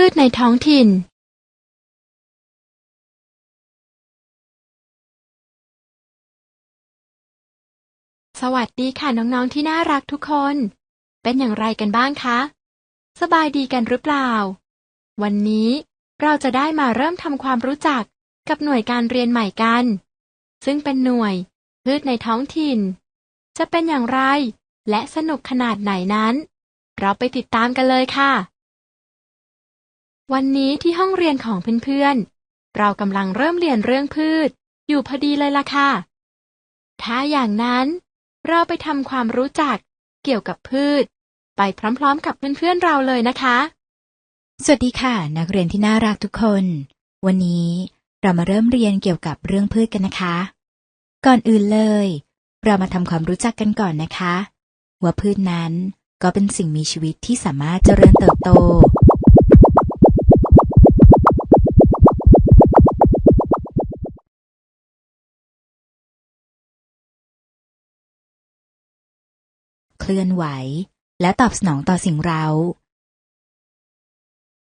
พืชในท้องถิ่นสวัสดีค่ะน้องๆที่น่ารักทุกคน เป็นอย่างไรกันบ้างคะ สบายดีกันหรือเปล่า วันนี้เราจะได้มาเริ่มทำความรู้จักกับหน่วยการเรียนใหม่กัน ซึ่งเป็นหน่วยพืชในท้องถิ่น จะเป็นอย่างไร และสนุกขนาดไหนนั้น เราไปติดตามกันเลยค่ะ วันนี้ที่ห้องเรียนของเพื่อนๆ เรากำลังเริ่มเรียนเรื่องพืช อยู่พอดีเลยล่ะค่ะ ถ้าอย่างนั้น เราไปทำความรู้จักเกี่ยวกับพืช ไปพร้อมๆ กับเพื่อนๆเราเลยนะคะ สวัสดีค่ะ นักเรียนที่น่ารักทุกคน วันนี้เรามาเริ่มเรียนเกี่ยวกับเรื่องพืชกันนะคะ ก่อนอื่นเลย เรามาทำความรู้จักกันก่อนนะคะ ว่าพืชนั้นก็เป็นสิ่งมีชีวิตที่สามารถเจริญเติบโต เคลื่อนไหว และตอบสนองต่อสิ่งเร้า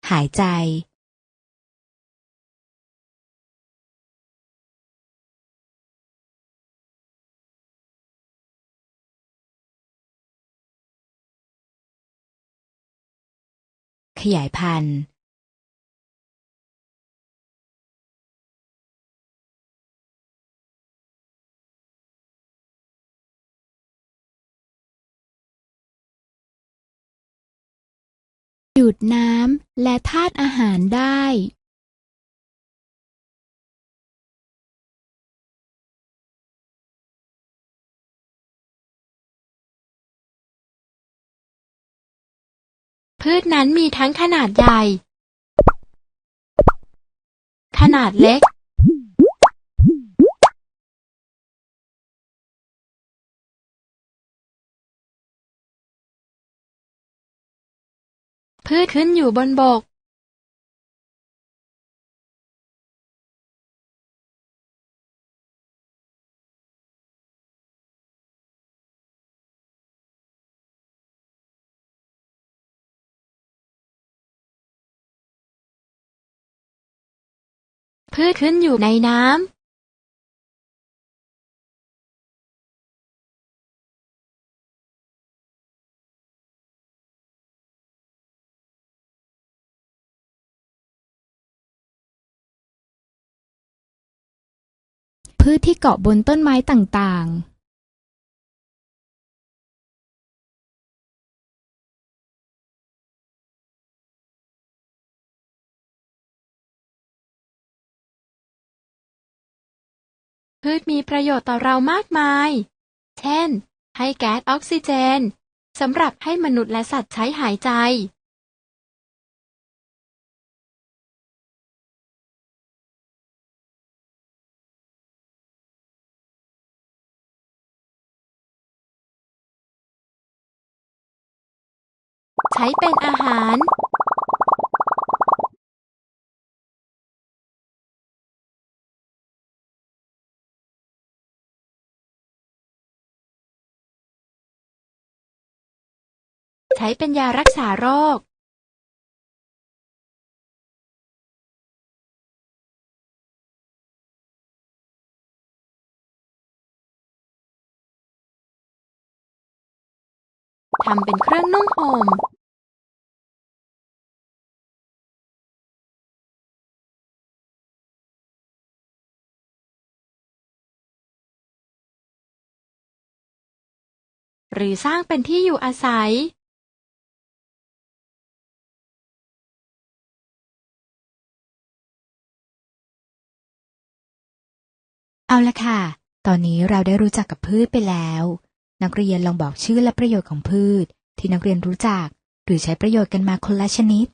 หายใจ ขยายพันธุ์ ดูดน้ำและธาตุอาหารได้พืชนั้นมีทั้งขนาดใหญ่ ขนาดเล็ก พืชขึ้นอยู่บนบกพืชขึ้นอยู่ในน้ำ พืชที่เกาะบนต้นไม้ต่าง ๆพืชมีประโยชน์ต่อเรามากมาย เช่น ให้แก๊สออกซิเจน สำหรับให้มนุษย์และสัตว์ใช้หายใจ เป็นอาหารใช้เป็นยารักษาโรค ทำเป็นเครื่องนุ่งห่ม หรือสร้างเป็นที่อยู่อาศัยเอาละค่ะ ตอนนี้เราได้รู้จักกับพืชไปแล้ว นักเรียนลองบอกชื่อและประโยชน์ของพืช ที่นักเรียนรู้จัก หรือใช้ประโยชน์กันมาคนละชนิด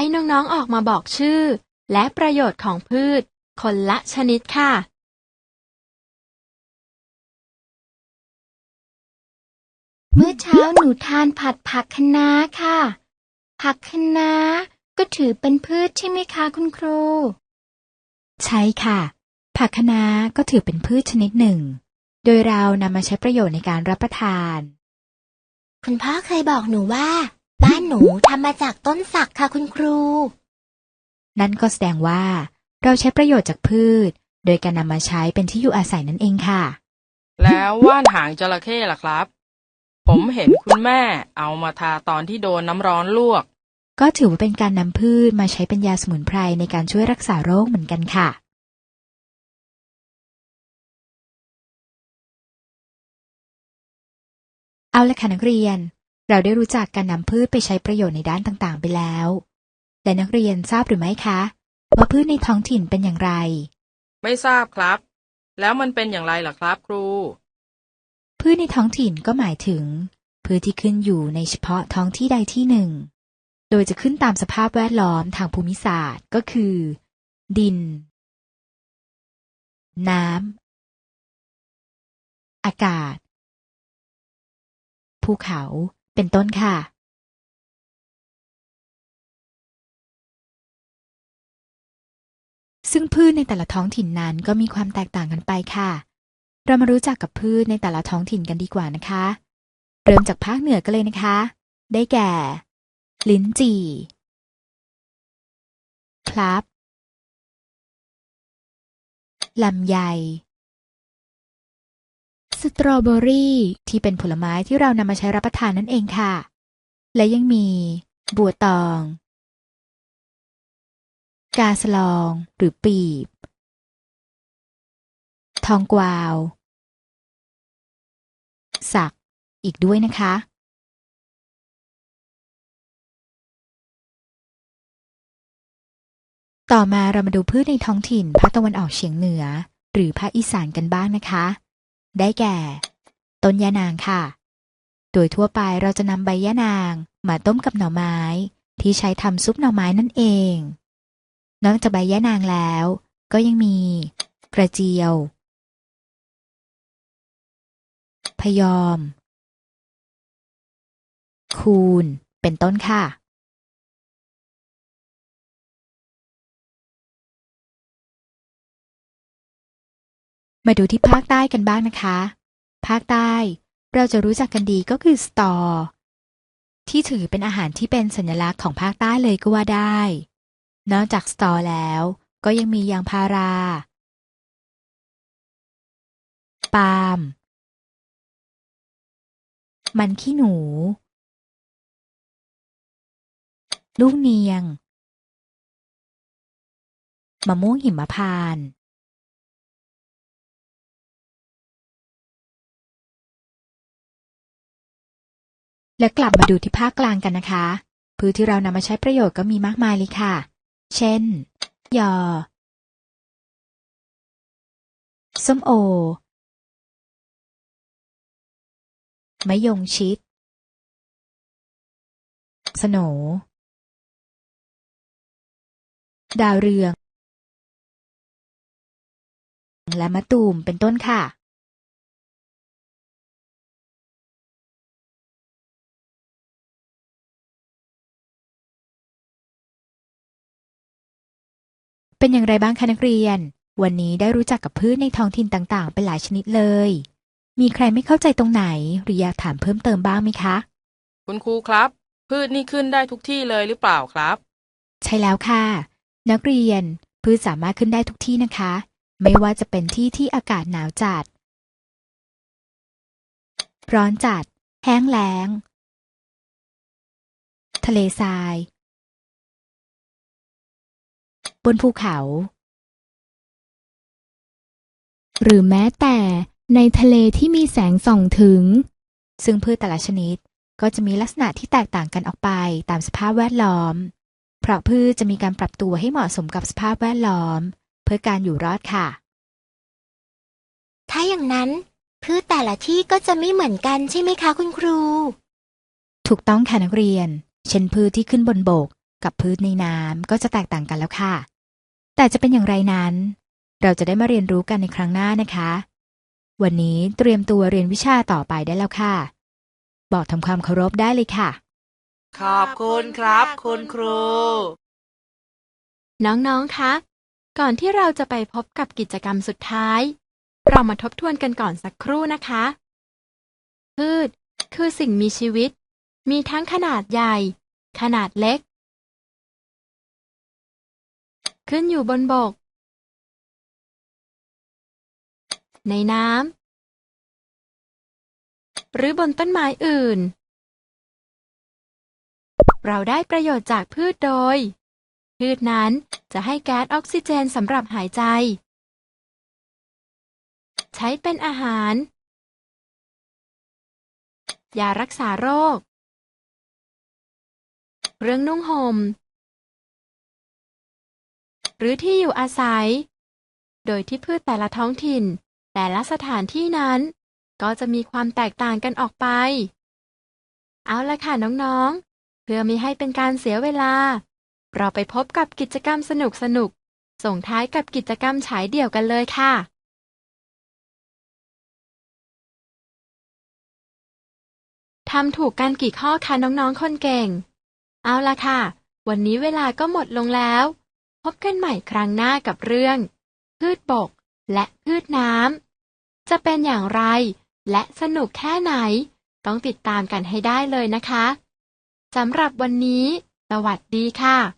ให้น้องๆออกมาบอกชื่อ และประโยชน์ของพืช คนละชนิดค่ะมเมื่อเช้าหนูทานผัดผักคะน้าค่ะ ผักคะน้าก็ถือเป็นพืชใช่ไหมคะคุณครู ใช่ค่ะ ผักคะน้าก็ถือเป็นพืชชนิดหนึ่ง โดยเรานำมาใช้ประโยชน์ในการรับประทาน คุณพ่อเคยบอกหนูว่า บ้านหนูทำมาจากต้นสักค่ะคุณครู นั่นก็แสดงว่า เราใช้ประโยชน์จากพืช โดยการนำมาใช้เป็นที่อยู่อาศัยนั่นเองค่ะ แล้วว่านหางจระเข้ล่ะครับ ผมเห็นคุณแม่เอามาทาตอนที่โดนน้ำร้อนลวก ก็ถือว่าเป็นการนำพืชมาใช้เป็นยาสมุนไพรในการช่วยรักษาโรคเหมือนกันค่ะ เอาละค่ะนักเรียน เราได้รู้จักการนำพืชไปใช้ประโยชน์ในด้านต่างๆ ไปแล้ว แต่นักเรียนทราบหรือไม่คะว่าพืชในท้องถิ่นเป็นอย่างไร ไม่ทราบครับ แล้วมันเป็นอย่างไรล่ะครับครู พืชในท้องถิ่นก็หมายถึง พืชที่ขึ้นอยู่ในเฉพาะท้องที่ใดที่หนึ่ง โดยจะขึ้นตามสภาพแวดล้อมทางภูมิศาสตร์ก็คือ ดิน น้ำอากาศ ภูเขา เป็นต้นค่ะซึ่งพืชในแต่ละท้องถิ่นนั้นก็มีความแตกต่างกันไปค่ะ เรามารู้จักกับพืชในแต่ละท้องถิ่นกันดีกว่านะคะ เริ่มจากภาคเหนือกันเลยนะคะ ได้แก่ ลิ้นจี่พลับ ลำไย สตรอเบอรี่ที่เป็นผลไม้ที่เรานำมาใช้รับประทานนั่นเองค่ะ และยังมี บัวตอง กาสลองหรือปีบ ทองกวาว สัก อีกด้วยนะคะต่อมาเรามาดูพืชในท้องถิ่นภาคตะวันออกเฉียงเหนือ หรือภาคอีสานกันบ้างนะคะ ได้แก่ ต้นยะนางค่ะ โดยทั่วไปเราจะนำใบยะนางมาต้มกับหน่อไม้ ที่ใช้ทำซุปหน่อไม้นั่นเอง นอกจากใบยะนางแล้ว ก็ยังมี กระเจียว พยอม คูนเป็นต้นค่ะ มาดูที่ภาคใต้กันบ้างนะคะ ภาคใต้เราจะรู้จักกันดีก็คือสตอ ที่ถือเป็นอาหารที่เป็นสัญลักษณ์ของภาคใต้เลยก็ว่าได้ นอกจากสตอแล้ว ก็ยังมียางพารา ปาล์ม มันขี้หนู ลูกเนียง มะม่วงหิมพานต์ และกลับมาดูที่ภาคกลางกันนะคะ พืชที่เรานำมาใช้ประโยชน์ก็มีมากมายเลยค่ะ เช่น ยอ ส้มโอ มะยงชิด สโหนดาวเรือง และมะตูมเป็นต้นค่ะ เป็นอย่างไรบ้างคะนักเรียน วันนี้ได้รู้จักกับพืชในท้องถิ่นต่างๆเป็นหลายชนิดเลย มีใครไม่เข้าใจตรงไหน หรืออยากถามเพิ่มเติมบ้างไหมคะ คุณครูครับ พืชนี่ขึ้นได้ทุกที่เลยหรือเปล่าครับ ใช่แล้วค่ะ นักเรียน พืชสามารถขึ้นได้ทุกที่นะคะ ไม่ว่าจะเป็นที่ที่อากาศหนาวจัด ร้อนจัด แห้งแล้ง ทะเลทรายบ นภูเขา หรือแม้แต่ในทะเลที่มีแสงส่องถึง ซึ่งพืชแต่ละชนิดก็จะมีลักษณะที่แตกต่างกันออกไปตามสภาพแวดล้อม เพราะพืชจะมีการปรับตัวให้เหมาะสมกับสภาพแวดล้อม เพื่อการอยู่รอดค่ะ ถ้าอย่างนั้นพืชแต่ละที่ก็จะไม่เหมือนกันใช่ไหมคะคุณครู ถูกต้องค่ะนักเรียน เช่นพืชที่ขึ้นบนบก กับพืชในน้ำก็จะแตกต่างกันแล้วค่ะ แต่จะเป็นอย่างไรนั้น เราจะได้มาเรียนรู้กันในครั้งหน้านะคะ วันนี้เตรียมตัวเรียนวิชาต่อไปได้แล้วค่ะ บอกทำความเคารพได้เลยค่ะ ขอบคุณครับ คุณครู น้องๆคะ ก่อนที่เราจะไปพบกับกิจกรรมสุดท้าย เรามาทบทวนกันก่อนสักครู่นะคะ พืช คือสิ่งมีชีวิต มีทั้งขนาดใหญ่ ขนาดเล็ก ขึ้นอยู่บนบก ในน้ำ หรือบนต้นไม้อื่น เราได้ประโยชน์จากพืชโดย พืชนั้นจะให้แก๊สออกซิเจนสำหรับหายใจ ใช้เป็นอาหาร ยารักษาโรคเครื่องนุ่งหม่ม หรือที่อยู่อาศัย โดยที่พืชแต่ละท้องถิ่น แต่ละสถานที่นั้น ก็จะมีความแตกต่างกันออกไป เอาละค่ะน้องๆ เพื่อไม่ให้เป็นการเสียเวลา เราไปพบกับกิจกรรมสนุกๆส่งท้ายกับกิจกรรมฉายเดี่ยวกันเลยค่ะทำถูกกันกี่ข้อคะน้องๆ คนเก่ง เอาละค่ะ วันนี้เวลาก็หมดลงแล้ว พบกันใหม่ครั้งหน้ากับเรื่อง พืชบกและพืชน้ำ จะเป็นอย่างไร และสนุกแค่ไหน ต้องติดตามกันให้ได้เลยนะคะสำหรับวันนี้ สวัสดีค่ะ